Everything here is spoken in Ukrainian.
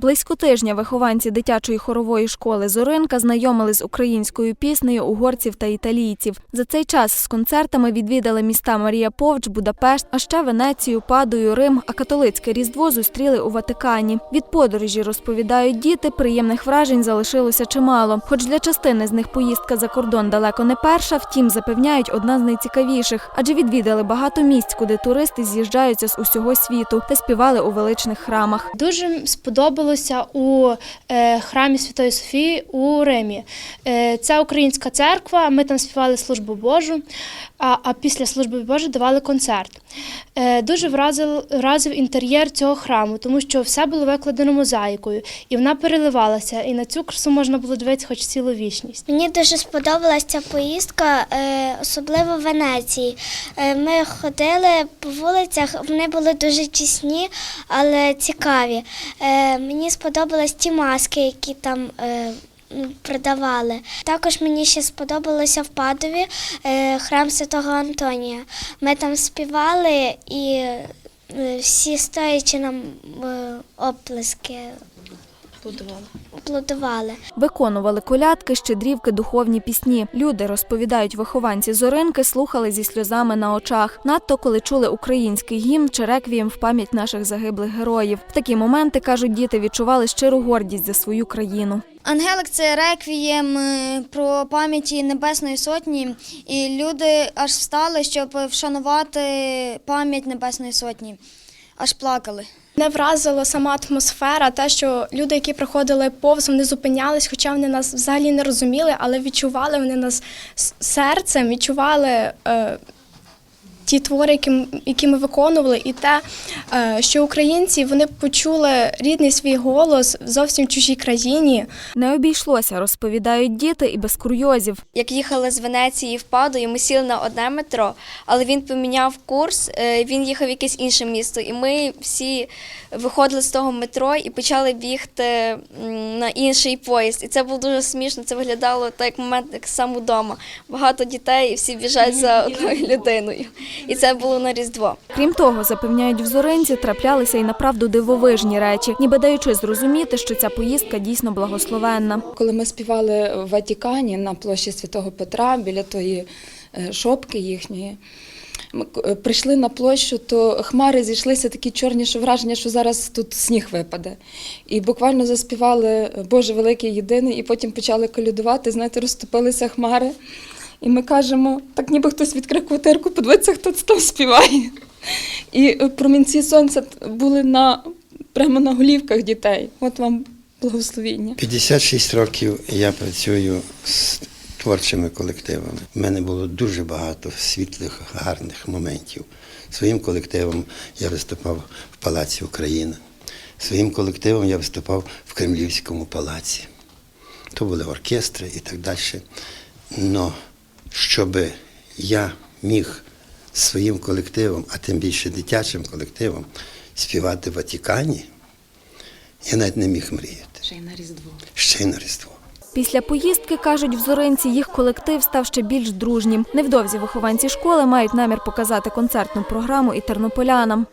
Близько тижня вихованці дитячої хорової школи Зоринка знайомили з українською піснею угорців та італійців. За цей час з концертами відвідали міста Марія Повч, Будапешт, а ще Венецію, Падую, Рим, а католицьке Різдво зустріли у Ватикані. Від подорожі розповідають діти, приємних вражень залишилося чимало. Хоч для частини з них поїздка за кордон далеко не перша, втім запевняють одна з найцікавіших, адже відвідали багато місць, куди туристи з'їжджаються з усього світу та співали у величних храмах. Дуже сподобалося у е, храмі Святої Софії у Римі. Це українська церква. Ми там співали службу Божу, а, після служби Божої давали концерт. Е, дуже вразив, вразив інтер'єр цього храму, тому що все було викладено мозаїкою, і вона переливалася. І на цю красу можна було дивитися хоч цілу вічність. Мені дуже сподобалася ця поїздка, е, особливо в Венеції. Ми ходили по вулицях, вони були дуже тісні, але цікаві. Е, Мені сподобались ті маски, які там е, продавали. Також мені ще сподобалося в Падові е, храм Святого Антонія. Ми там співали і е, всі стоячи нам е, оплески аплодували. Виконували колядки, щедрівки, духовні пісні. Люди, розповідають вихованці Зоринки, слухали зі сльозами на очах. Надто коли чули український гімн чи реквієм в пам'ять наших загиблих героїв. В такі моменти, кажуть діти, відчували щиру гордість за свою країну. Ангелик це реквієм е, про пам'яті Небесної Сотні, і люди аж встали, щоб вшанувати пам'ять Небесної Сотні. Аж плакали. Мене вразила сама атмосфера, те, що люди, які проходили повз, вони зупинялись, хоча вони нас взагалі не розуміли, але відчували вони нас серцем, відчували е, ті твори, які, які ми виконували, і те, е, що українці вони почули рідний свій голос в зовсім чужій країні. Не обійшлося, розповідають діти, і без курйозів. Як їхали з Венеції в Паду, ми сіли на одне метро, але він поміняв курс, е, він їхав в якесь інше місто. І ми всі виходили з того метро і почали бігти на інший поїзд. І це було дуже смішно. Це виглядало так як момент, як сам удома. Багато дітей і всі біжать за одною людиною. І це було на Різдво. Крім того, запевняють в Зоринці, траплялися і направду дивовижні речі, ніби даючи зрозуміти, що ця поїздка дійсно благословенна. Коли ми співали в Ватикані на площі Святого Петра біля тої е, шопки їхньої, ми е, прийшли на площу, то хмари зійшлися такі чорні, що враження, що зараз тут сніг випаде. І буквально заспівали Боже великий єдиний, і потім почали колядувати, знаєте, розступилися хмари. І ми кажемо, так ніби хтось відкрив квартирку, подивиться, хто це там співає. І е, промінці сонця були на, прямо на голівках дітей. От вам благословіння. 56 років я працюю з творчими колективами. У мене було дуже багато світлих, гарних моментів. Своїм колективом я виступав в Палаці Україна. Своїм колективом я виступав в Кремлівському палаці. То були оркестри і так далі. Но щоб я міг своїм колективом, а тим більше дитячим колективом, співати в Ватикані, я навіть не міг мріяти. Ще й на Різдво. Ще й на Різдво. Після поїздки, кажуть, в Зоринці їх колектив став ще більш дружнім. Невдовзі вихованці школи мають намір показати концертну програму і тернополянам.